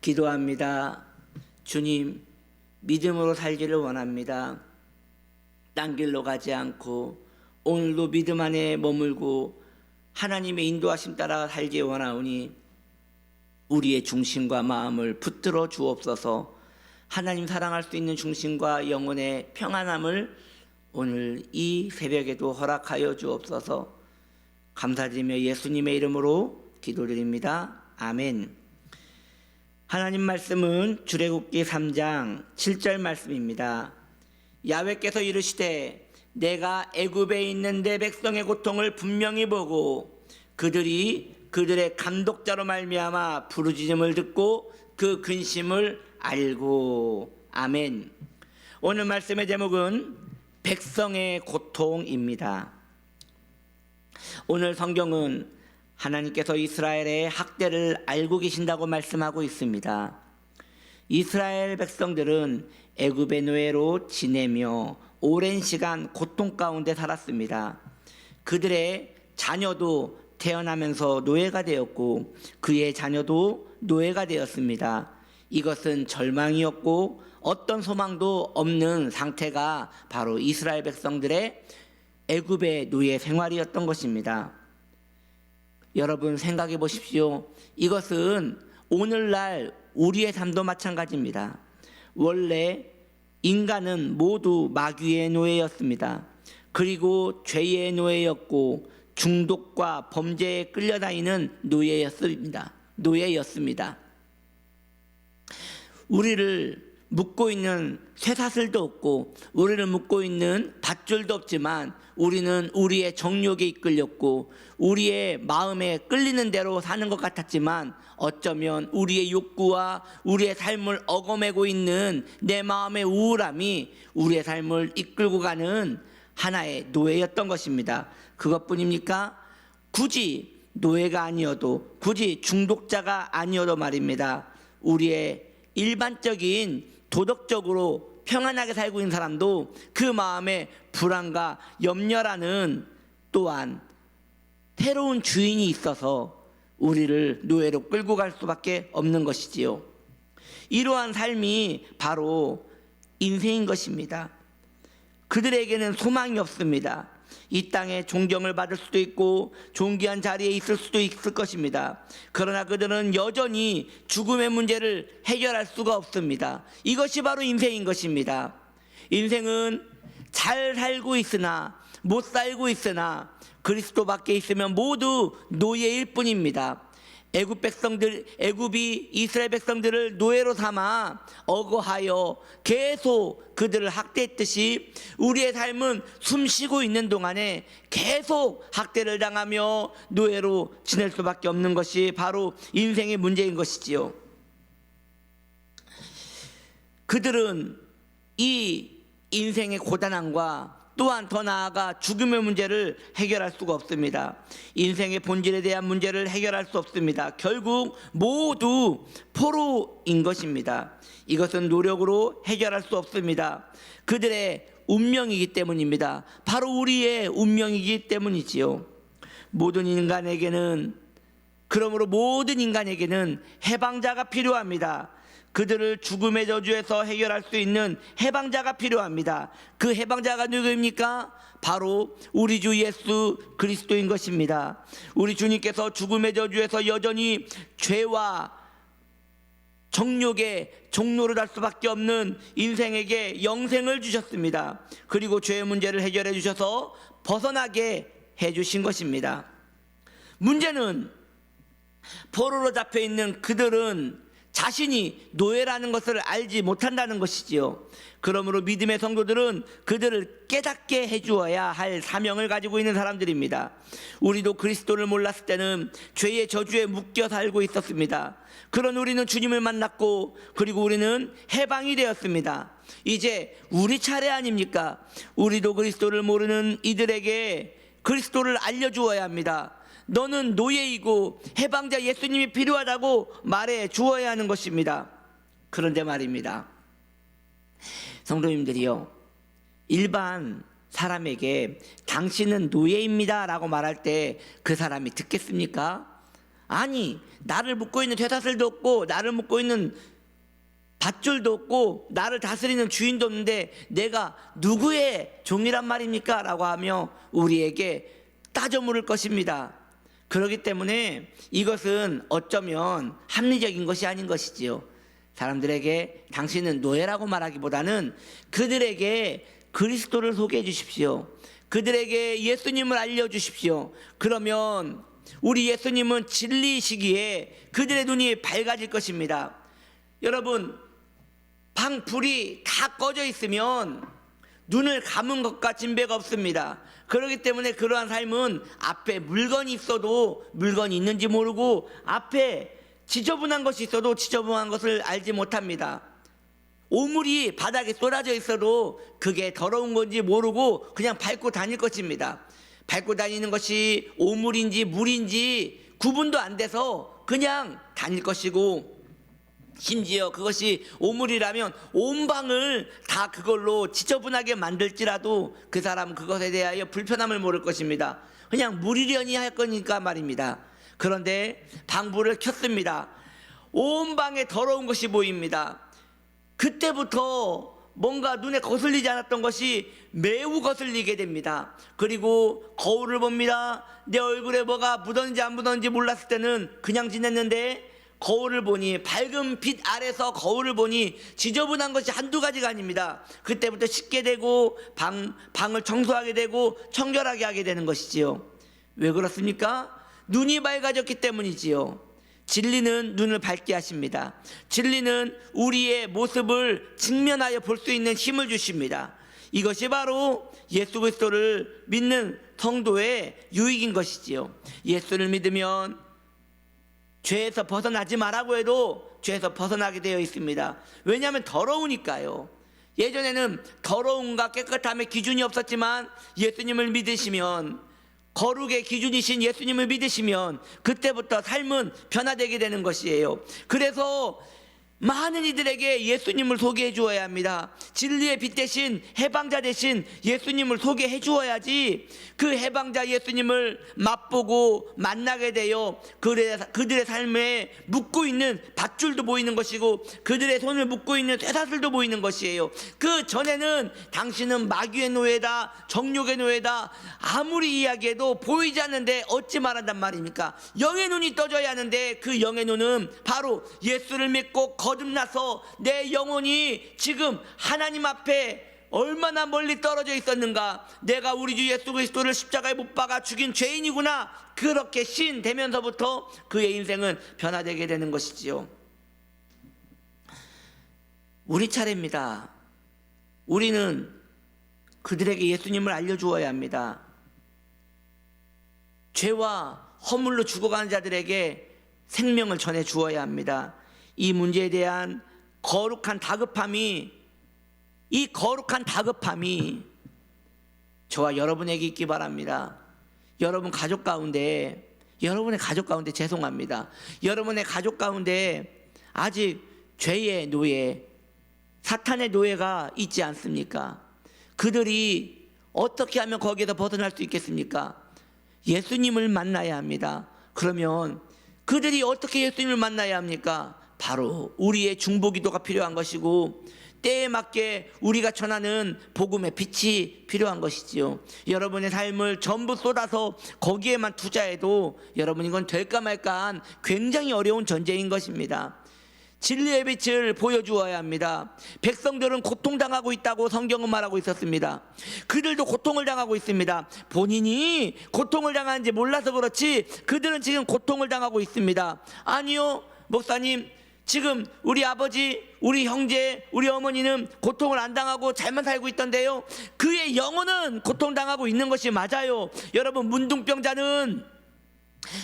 기도합니다. 주님, 믿음으로 살기를 원합니다. 딴 길로 가지 않고 오늘도 믿음 안에 머물고 하나님의 인도하심 따라 살기 원하오니 우리의 중심과 마음을 붙들어 주옵소서. 하나님 사랑할 수 있는 중심과 영혼의 평안함을 오늘 이 새벽에도 허락하여 주옵소서. 감사드리며 예수님의 이름으로 기도드립니다. 아멘. 하나님 말씀은 출애굽기 3장 7절 말씀입니다. 야훼께서 이르시되 내가 애굽에 있는 내 백성의 고통을 분명히 보고 그들이 그들의 감독자로 말미암아 부르짖음을 듣고 그 근심을 알고 아멘. 오늘 말씀의 제목은 백성의 고통입니다. 오늘 성경은 하나님께서 이스라엘의 학대를 알고 계신다고 말씀하고 있습니다. 이스라엘 백성들은 애굽의 노예로 지내며 오랜 시간 고통 가운데 살았습니다. 그들의 자녀도 태어나면서 노예가 되었고 그의 자녀도 노예가 되었습니다. 이것은 절망이었고 어떤 소망도 없는 상태가 바로 이스라엘 백성들의 애굽의 노예 생활이었던 것입니다. 여러분 생각해 보십시오. 이것은 오늘날 우리의 삶도 마찬가지입니다. 원래 인간은 모두 마귀의 노예였습니다. 그리고 죄의 노예였고 중독과 범죄에 끌려다니는 노예였습니다. 노예였습니다. 우리를 묶고 있는 쇠사슬도 없고 우리를 묶고 있는 밧줄도 없지만 우리는 우리의 정욕에 이끌렸고 우리의 마음에 끌리는 대로 사는 것 같았지만 어쩌면 우리의 욕구와 우리의 삶을 어거매고 있는 내 마음의 우울함이 우리의 삶을 이끌고 가는 하나의 노예였던 것입니다. 그것뿐입니까? 굳이 노예가 아니어도 굳이 중독자가 아니어도 말입니다. 우리의 일반적인 도덕적으로 평안하게 살고 있는 사람도 그 마음에 불안과 염려라는 또한 새로운 주인이 있어서 우리를 노예로 끌고 갈 수밖에 없는 것이지요. 이러한 삶이 바로 인생인 것입니다. 그들에게는 소망이 없습니다. 이 땅에 존경을 받을 수도 있고 존귀한 자리에 있을 수도 있을 것입니다. 그러나 그들은 여전히 죽음의 문제를 해결할 수가 없습니다. 이것이 바로 인생인 것입니다. 인생은 잘 살고 있으나 못 살고 있으나 그리스도 밖에 있으면 모두 노예일 뿐입니다. 애굽 백성들 애굽이 이스라엘 백성들을 노예로 삼아 억어하여 계속 그들을 학대했듯이 우리의 삶은 숨쉬고 있는 동안에 계속 학대를 당하며 노예로 지낼 수밖에 없는 것이 바로 인생의 문제인 것이지요. 그들은 이 인생의 고단함과 또한 더 나아가 죽음의 문제를 해결할 수가 없습니다. 인생의 본질에 대한 문제를 해결할 수 없습니다. 결국 모두 포로인 것입니다. 이것은 노력으로 해결할 수 없습니다. 그들의 운명이기 때문입니다. 바로 우리의 운명이기 때문이지요. 모든 인간에게는 그러므로 모든 인간에게는 해방자가 필요합니다. 그들을 죽음의 저주에서 해결할 수 있는 해방자가 필요합니다. 그 해방자가 누구입니까? 바로 우리 주 예수 그리스도인 것입니다. 우리 주님께서 죽음의 저주에서 여전히 죄와 정욕의 종로를 할 수밖에 없는 인생에게 영생을 주셨습니다. 그리고 죄의 문제를 해결해 주셔서 벗어나게 해 주신 것입니다. 문제는 포로로 잡혀 있는 그들은 자신이 노예라는 것을 알지 못한다는 것이지요. 그러므로 믿음의 성도들은 그들을 깨닫게 해주어야 할 사명을 가지고 있는 사람들입니다. 우리도 그리스도를 몰랐을 때는 죄의 저주에 묶여 살고 있었습니다. 그런 우리는 주님을 만났고 그리고 우리는 해방이 되었습니다. 이제 우리 차례 아닙니까? 우리도 그리스도를 모르는 이들에게 그리스도를 알려주어야 합니다. 너는 노예이고 해방자 예수님이 필요하다고 말해 주어야 하는 것입니다. 그런데 말입니다. 성도님들이요. 일반 사람에게 당신은 노예입니다 라고 말할 때 그 사람이 듣겠습니까? 아니 나를 묶고 있는 쇠사슬도 없고 나를 묶고 있는 밧줄도 없고 나를 다스리는 주인도 없는데 내가 누구의 종이란 말입니까? 라고 하며 우리에게 따져 물을 것입니다. 그렇기 때문에 이것은 어쩌면 합리적인 것이 아닌 것이지요. 사람들에게 당신은 노예라고 말하기보다는 그들에게 그리스도를 소개해 주십시오. 그들에게 예수님을 알려 주십시오. 그러면 우리 예수님은 진리이시기에 그들의 눈이 밝아질 것입니다. 여러분, 방 불이 다 꺼져 있으면 눈을 감은 것과 진배가 없습니다. 그렇기 때문에 그러한 삶은 앞에 물건이 있어도 물건이 있는지 모르고 앞에 지저분한 것이 있어도 지저분한 것을 알지 못합니다. 오물이 바닥에 쏟아져 있어도 그게 더러운 건지 모르고 그냥 밟고 다닐 것입니다. 밟고 다니는 것이 오물인지 물인지 구분도 안 돼서 그냥 다닐 것이고 심지어 그것이 오물이라면 온 방을 다 그걸로 지저분하게 만들지라도 그 사람은 그것에 대하여 불편함을 모를 것입니다. 그냥 물이려니 할 거니까 말입니다. 그런데 방불을 켰습니다. 온 방에 더러운 것이 보입니다. 그때부터 뭔가 눈에 거슬리지 않았던 것이 매우 거슬리게 됩니다. 그리고 거울을 봅니다. 내 얼굴에 뭐가 묻었는지 안 묻었는지 몰랐을 때는 그냥 지냈는데 거울을 보니 밝은 빛 아래서 거울을 보니 지저분한 것이 한두 가지가 아닙니다. 그때부터 씻게 되고 방, 방을 청소하게 되고 청결하게 하게 되는 것이지요. 왜 그렇습니까? 눈이 밝아졌기 때문이지요. 진리는 눈을 밝게 하십니다. 진리는 우리의 모습을 직면하여 볼 수 있는 힘을 주십니다. 이것이 바로 예수 그리스도를 믿는 성도의 유익인 것이지요. 예수를 믿으면 죄에서 벗어나지 말라고 해도 죄에서 벗어나게 되어 있습니다. 왜냐하면 더러우니까요. 예전에는 더러움과 깨끗함의 기준이 없었지만 예수님을 믿으시면 거룩의 기준이신 예수님을 믿으시면 그때부터 삶은 변화되게 되는 것이에요. 그래서 많은 이들에게 예수님을 소개해 주어야 합니다. 진리의 빛 대신 해방자 대신 예수님을 소개해 주어야지 그 해방자 예수님을 맛보고 만나게 되어 그들의, 삶에 묶고 있는 밧줄도 보이는 것이고 그들의 손을 묶고 있는 쇠사슬도 보이는 것이에요. 그 전에는 당신은 마귀의 노예다, 정욕의 노예다 아무리 이야기해도 보이지 않는데 어찌 말한단 말입니까? 영의 눈이 떠져야 하는데 그 영의 눈은 바로 예수를 믿고 거듭나서 내 영혼이 지금 하나님 앞에 얼마나 멀리 떨어져 있었는가. 내가 우리 주 예수 그리스도를 십자가에 못 박아 죽인 죄인이구나. 그렇게 신 되면서부터 그의 인생은 변화되게 되는 것이지요. 우리 차례입니다. 우리는 그들에게 예수님을 알려주어야 합니다. 죄와 허물로 죽어가는 자들에게 생명을 전해 주어야 합니다. 이 문제에 대한 거룩한 다급함이 이 거룩한 다급함이 저와 여러분에게 있기 바랍니다. 여러분 가족 가운데 여러분의 가족 가운데 죄송합니다. 여러분의 가족 가운데 아직 죄의 노예, 사탄의 노예가 있지 않습니까? 그들이 어떻게 하면 거기에서 벗어날 수 있겠습니까? 예수님을 만나야 합니다. 그러면 그들이 어떻게 예수님을 만나야 합니까? 바로 우리의 중보기도가 필요한 것이고 때에 맞게 우리가 전하는 복음의 빛이 필요한 것이지요. 여러분의 삶을 전부 쏟아서 거기에만 투자해도 여러분 이건 될까 말까한 굉장히 어려운 전쟁인 것입니다. 진리의 빛을 보여주어야 합니다. 백성들은 고통당하고 있다고 성경은 말하고 있었습니다. 그들도 고통을 당하고 있습니다. 본인이 고통을 당하는지 몰라서 그렇지 그들은 지금 고통을 당하고 있습니다. 아니요, 목사님. 지금 우리 아버지, 우리 형제, 우리 어머니는 고통을 안 당하고 잘만 살고 있던데요. 그의 영혼은 고통당하고 있는 것이 맞아요. 여러분, 문둥병자는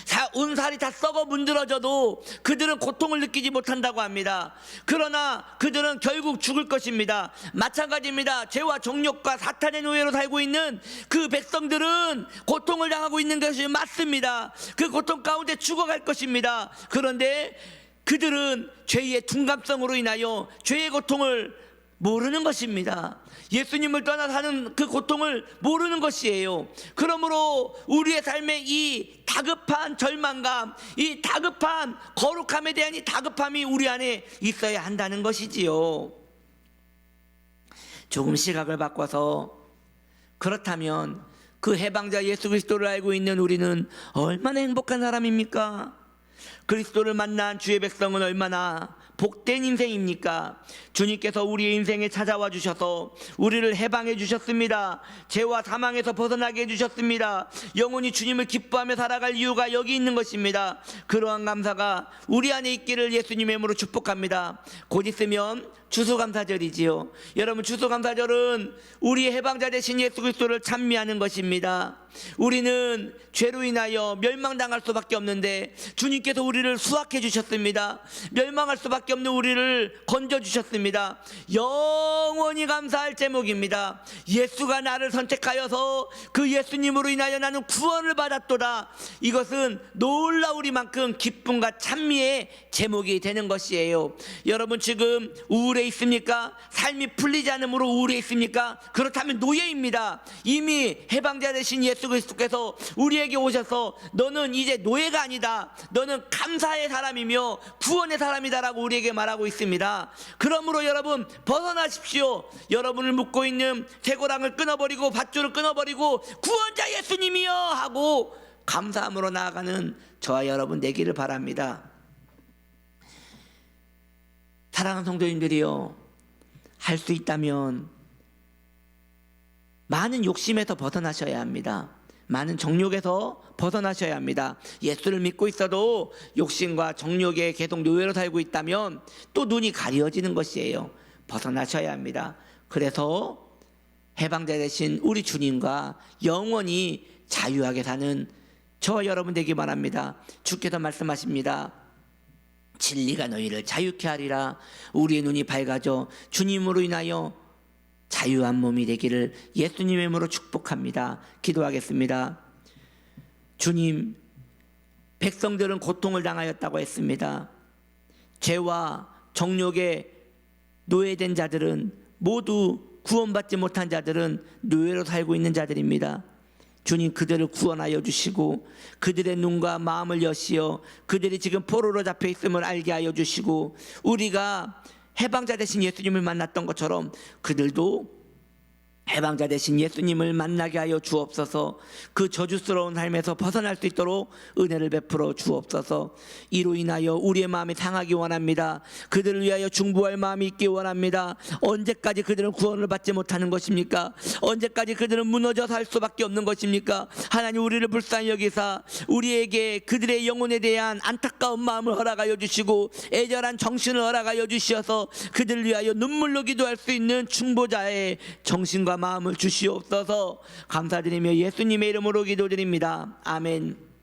사- 운살이 다 썩어 문드러져도 그들은 고통을 느끼지 못한다고 합니다. 그러나 그들은 결국 죽을 것입니다. 마찬가지입니다. 죄와 정욕과 사탄의 노예로 살고 있는 그 백성들은 고통을 당하고 있는 것이 맞습니다. 그 고통 가운데 죽어갈 것입니다. 그런데 그들은 죄의 둔감성으로 인하여 죄의 고통을 모르는 것입니다. 예수님을 떠나 사는 그 고통을 모르는 것이에요. 그러므로 우리의 삶의 이 다급한 절망감, 이 다급한 거룩함에 대한 이 다급함이 우리 안에 있어야 한다는 것이지요. 조금 시각을 바꿔서 그렇다면 그 해방자 예수 그리스도를 알고 있는 우리는 얼마나 행복한 사람입니까? 그리스도를 만난 주의 백성은 얼마나 복된 인생입니까? 주님께서 우리의 인생에 찾아와 주셔서 우리를 해방해 주셨습니다. 죄와 사망에서 벗어나게 해 주셨습니다. 영원히 주님을 기뻐하며 살아갈 이유가 여기 있는 것입니다. 그러한 감사가 우리 안에 있기를 예수님의 이름으로 축복합니다. 곧 있으면 추수감사절이지요. 여러분 추수감사절은 우리의 해방자 되신 예수 그리스도를 찬미하는 것입니다. 우리는 죄로 인하여 멸망당할 수밖에 없는데 주님께서 우리를 수확해 주셨습니다. 멸망할 수밖에 없는 우리를 건져 주셨습니다. 영원히 감사할 제목입니다. 예수가 나를 선택하여서 그 예수님으로 인하여 나는 구원을 받았도다. 이것은 놀라우리만큼 기쁨과 찬미의 제목이 되는 것이에요. 여러분 지금 우울해 있습니까? 삶이 풀리지 않으므로 우울해 있습니까? 그렇다면 노예입니다. 이미 해방자 되신 예수 그리스도께서 우리에게 오셔서 너는 이제 노예가 아니다. 너는 감사의 사람이며 구원의 사람이다라고 우리에게 말하고 있습니다. 그러므로 여러분 벗어나십시오. 여러분을 묶고 있는 쇠고랑을 끊어버리고 밧줄을 끊어버리고 구원자 예수님이여 하고 감사함으로 나아가는 저와 여러분 되기를 바랍니다. 사랑하는 성도님들이요. 할 수 있다면 많은 욕심에서 벗어나셔야 합니다. 많은 정욕에서 벗어나셔야 합니다. 예수를 믿고 있어도 욕심과 정욕에 계속 노예로 살고 있다면 또 눈이 가려지는 것이에요. 벗어나셔야 합니다. 그래서 해방자 되신 우리 주님과 영원히 자유하게 사는 저와 여러분 되기 바랍니다. 주께서 말씀하십니다. 진리가 너희를 자유케 하리라. 우리의 눈이 밝아져 주님으로 인하여 자유한 몸이 되기를 예수님의 이름으로 축복합니다. 기도하겠습니다. 주님, 백성들은 고통을 당하였다고 했습니다. 죄와 정욕에 노예된 자들은 모두 구원받지 못한 자들은 노예로 살고 있는 자들입니다. 주님 그들을 구원하여 주시고 그들의 눈과 마음을 여시어 그들이 지금 포로로 잡혀 있음을 알게 하여 주시고 우리가 해방자 되신 예수님을 만났던 것처럼 그들도 해방자 되신 예수님을 만나게 하여 주옵소서. 그 저주스러운 삶에서 벗어날 수 있도록 은혜를 베풀어 주옵소서. 이로 인하여 우리의 마음이 상하기 원합니다. 그들을 위하여 중보할 마음이 있기 원합니다. 언제까지 그들은 구원을 받지 못하는 것입니까? 언제까지 그들은 무너져 살 수밖에 없는 것입니까? 하나님 우리를 불쌍히 여기사 우리에게 그들의 영혼에 대한 안타까운 마음을 허락하여 주시고 애절한 정신을 허락하여 주시어서 그들을 위하여 눈물로 기도할 수 있는 중보자의 정신과 마음을 주시옵소서 감사드리며 예수님의 이름으로 기도드립니다. 아멘.